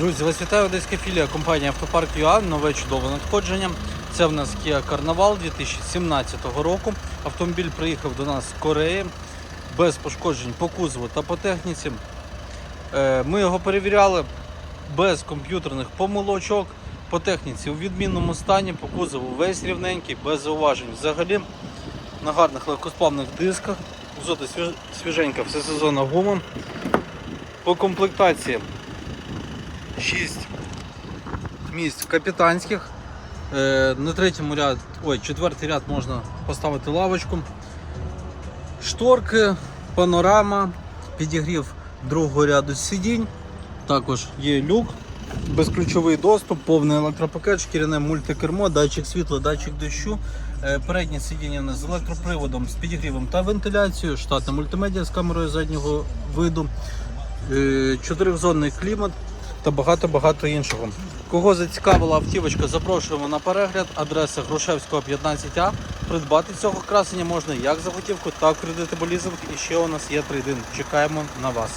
Друзі, вас вітає одеська філія компанії Автопарк ЮА. Нове чудове надходження. Це в нас Kia Carnival 2017 року. Автомобіль приїхав до нас з Кореї без пошкоджень по кузову та по техніці. Е, Ми його перевіряли без комп'ютерних помилочок. По техніці у відмінному стані, по кузову весь рівненький, без зауважень. Взагалі на гарних легкосплавних дисках. Зоти свіж- свіженька всесезонна гума. По комплектації 6 місць капітанських. Е, На третьому ряд, ой, четвертий ряд можна поставити лавочку. Шторки, панорама, підігрів другого ряду сидінь. Також є люк, безключовий доступ, повний електропакет, шкіряне мультикермо, датчик світла, датчик дощу. Е, Переднє сидіння з електроприводом, з підігрівом та вентиляцією, штатна мультимедіа з камерою заднього виду, е, чотирьохзонний клімат та багато-багато іншого. Кого зацікавила автівочка, запрошуємо на перегляд. Адреса Грушевського 15А. Придбати цього красення можна як за готівку, так і кредит. І ще у нас є трейдинг. Чекаємо на вас.